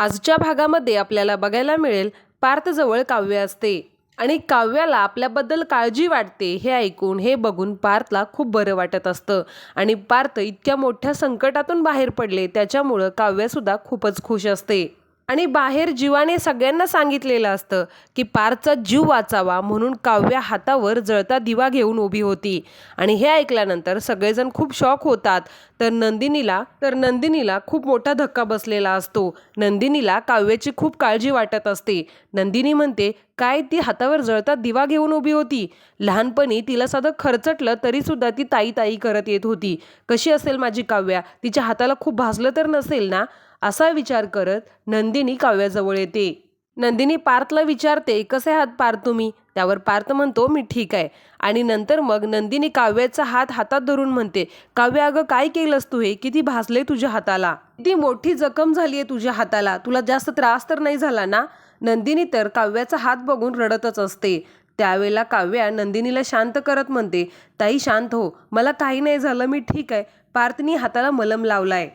आजच्या भागामध्ये आपल्याला बघायला मिळेल पार्थजवळ काव्य असते. आणि काव्याला आपल्याबद्दल काळजी वाटते हे ऐकून हे बघून पार्थला खूप बरं वाटत असतं. आणि पार्थ इतक्या मोठ्या संकटातून बाहेर पडले त्याच्यामुळं काव्यसुद्धा खूपच खुश असते. आणि बाहेर जीवाने सगळ्यांना सांगितलेलं असतं की पारचा जीव वाचावा म्हणून काव्या हातावर जळता दिवा घेऊन उभी होती. आणि हे ऐकल्यानंतर सगळेजण खूप शॉक होतात. तर नंदिनीला तर नंदिनीला खूप मोठा धक्का बसलेला असतो. नंदिनीला काव्याची खूप काळजी वाटत असते. नंदिनी म्हणते काय ती हातावर जळता दिवा घेऊन उभी होती? लहानपणी तिला साधं खरचटलं तरीसुद्धा ती ताई ताई करत येत होती. कशी असेल माझी काव्या? तिच्या हाताला खूप भासलं तर नसेल ना? असा विचार करत नंदिनी काव्याजवळ येते. नंदिनी पार्थला विचारते कसे हात पार्थ तुम्ही? त्यावर पार्थ म्हणतो मी ठीक आहे. आणि नंतर मग नंदिनी काव्याचा हात हातात धरून म्हणते काव्य अगं काय केलंस तू हे? किती भासले तुझ्या हाताला? किती मोठी जखम झाली आहे तुझ्या हाताला? तुला जास्त त्रास तर नाही झाला ना? नंदिनी तर काव्याचा हात बघून रडतच असते. त्यावेळेला काव्या नंदिनीला शांत करत म्हणते ताई शांत हो. मला काही नाही झालं. मी ठीक आहे. पार्थनी हाताला मलम लावलाय.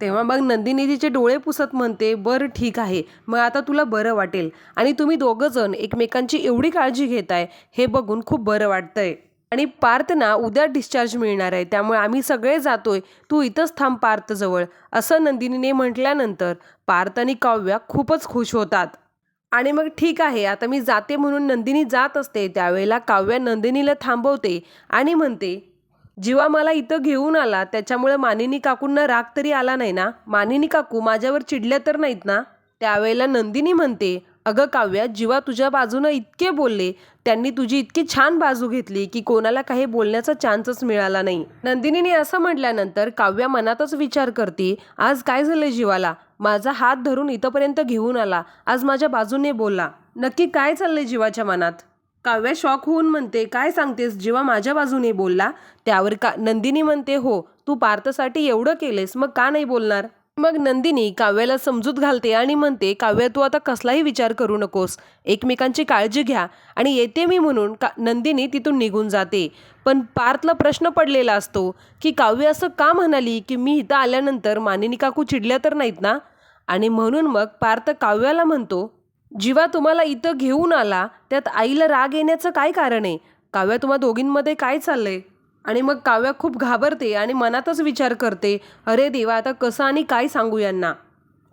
तेव्हा मग नंदिनी तिचे डोळे पुसत म्हणते बरं ठीक आहे. मग आता तुला बरं वाटेल. आणि तुम्ही दोघं जण एकमेकांची एवढी काळजी घेताय हे बघून खूप बरं वाटतंय. आणि पार्थना उद्या डिस्चार्ज मिळणार आहे. त्यामुळे आम्ही सगळे जातोय. तू इथंच थांब पार्थजवळ असं नंदिनीने म्हटल्यानंतर पार्थ आणि काव्या खूपच खुश होतात. आणि मग ठीक आहे. आता मी जाते म्हणून नंदिनी जात असते. त्यावेळेला काव्या नंदिनीला थांबवते आणि म्हणते जीवा मला इथं घेऊन आला त्याच्यामुळे मानिनी काकूंना राग तरी आला नाही ना? मानिनी काकू माझ्यावर चिडल्या तर नाहीत ना? त्यावेळेला नंदिनी म्हणते अगं काव्या जीवा तुझ्या बाजूनं इतके बोलले त्यांनी तुझी इतकी छान बाजू घेतली की कोणाला काही बोलण्याचा चान्सच मिळाला नाही. नंदिनीने असं म्हटल्यानंतर काव्या मनातच विचार करते आज काय झालं जीवाला? माझा हात धरून इथंपर्यंत घेऊन आला. आज माझ्या बाजूने बोलला नक्की काय चाललंय जीवाच्या मनात? काव्या शॉक होऊन म्हणते काय सांगतेस? जेव्हा माझ्या बाजूने बोलला त्यावर का नंदिनी म्हणते हो तू पार्थसाठी एवढं केलेस मग का नाही बोलणार? मग नंदिनी काव्याला समजूत घालते आणि म्हणते काव्या तू आता कसलाही विचार करू नकोस. एकमेकांची काळजी घ्या आणि येते मी म्हणून का नंदिनी तिथून निघून जाते. पण पार्थला प्रश्न पडलेला असतो की काव्य असं का म्हणाली की मी इथं आल्यानंतर मानिनी काकू चिडल्या तर नाहीत ना? आणि म्हणून मग पार्थ काव्याला म्हणतो जीवा तुम्हाला इथं घेऊन आला त्यात आईला राग येण्याचं काय कारण आहे? काव्या तुम्हा दोघींमध्ये काय चाललंय? आणि मग काव्या खूप घाबरते आणि मनातच विचार करते अरे देवा आता कसं आणि काय सांगू यांना?